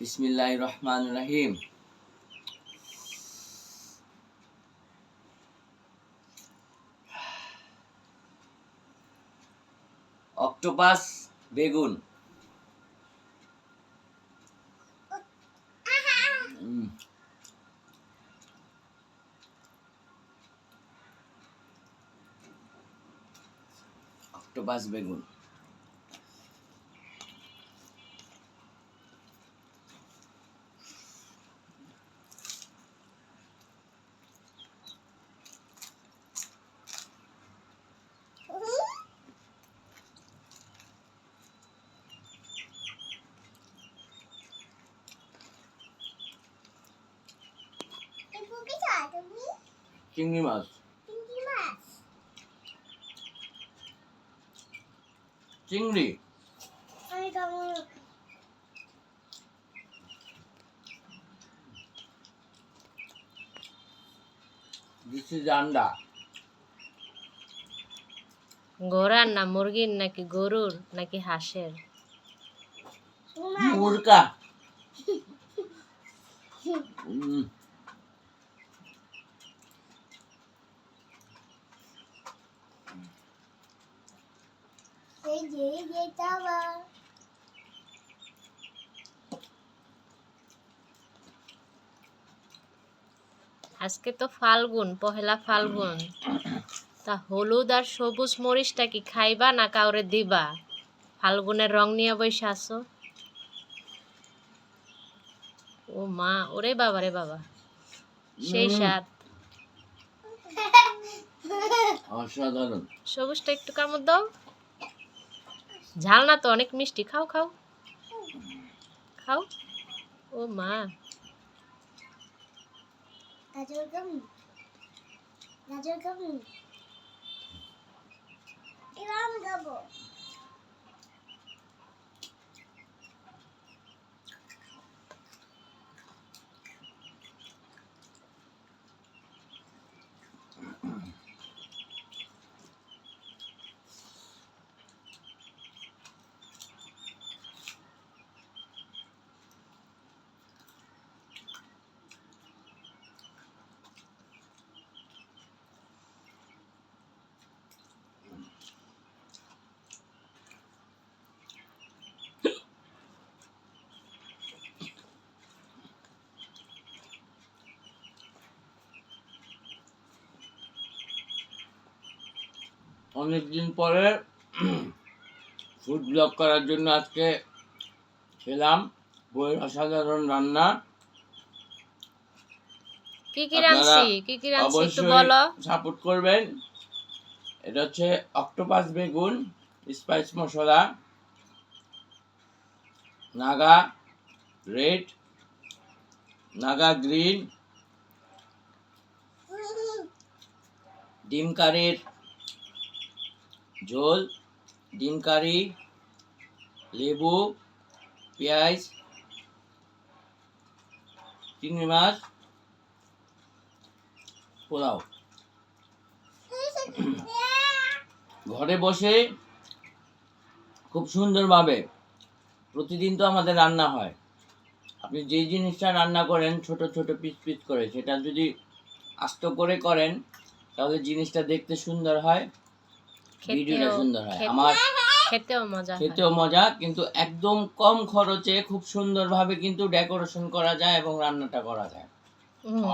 বিসমিল্লাহ রহমান রাহিম অক্টোপাস বেগুন অক্টোপাস বেগুন চিংড়ি মাছ। চিংড়ি দিস ইজ আন্ডা ঘোড়ার না মুরগির নাকি গরুর নাকি হাঁসের? আজকে তো ফাল্গুন পহেলা ফাল্গুন। তা হলুদ আর সবুজ মরিচটা কি খাইবা না কাউরে দিবা? ফাল্গুনের রং নিয়ে বসে আসো ও মা ওরে বাবা রে বাবা। সেই। স্বাদ। অসাধারণ। সবুজটা একটু কামড় দাও। ঝাল না তো অনেক মিষ্টি। খাও খাও। খাও। ও মা। গাজর গাজর গাবো অনেকদিন পরে ফুড ব্লগ করার জন্য আজকে খেলাম। বইয়ের অসাধারণ রান্না। কি কি রাঁধছি? কি কি রাঁধছি একটু বলো। সাপোর্ট করবেন। এটা হচ্ছে অক্টোপাস বেগুন স্পাইস মশলা নাগা রেড নাগা গ্রিন ডিম কারির ঝোল, ডিম কারি, লেবু, পেঁয়াজ, চিংড়ি মাছ, পোলাও। ঘরে বসে খুব সুন্দরভাবে প্রতিদিন তো আমাদের রান্না হয়। আপনি যেই জিনিসটা রান্না করেন, ছোট ছোট পিস পিস করে, সেটা যদি আস্ত করে করেন, তাহলে জিনিসটা দেখতে সুন্দর হয়। ভিডিওটা সুন্দর হয়। আমার খেতেও মজা। খেতেও মজা কিন্তু একদম কম খরচে খুব সুন্দরভাবে কিন্তু ডেকোরেশন করা যায় এবং রান্নাটা করা যায়।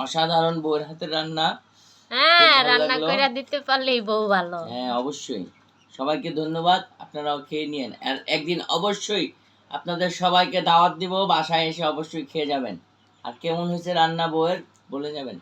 অসাধারণ বউয়ের হাতের রান্না। হ্যাঁ রান্না। করে দিতে পারলেই বউ ভালো। হ্যাঁ অবশ্যই। সবাইকে ধন্যবাদ। আপনারাও খেয়ে নিয়েন। আর একদিন অবশ্যই আপনাদের সবাইকে দাওয়াত দিব। বাসায় এসে অবশ্যই খেয়ে যাবেন। আর কেমন হয়েছে রান্না বউয়ের বলে যাবেন।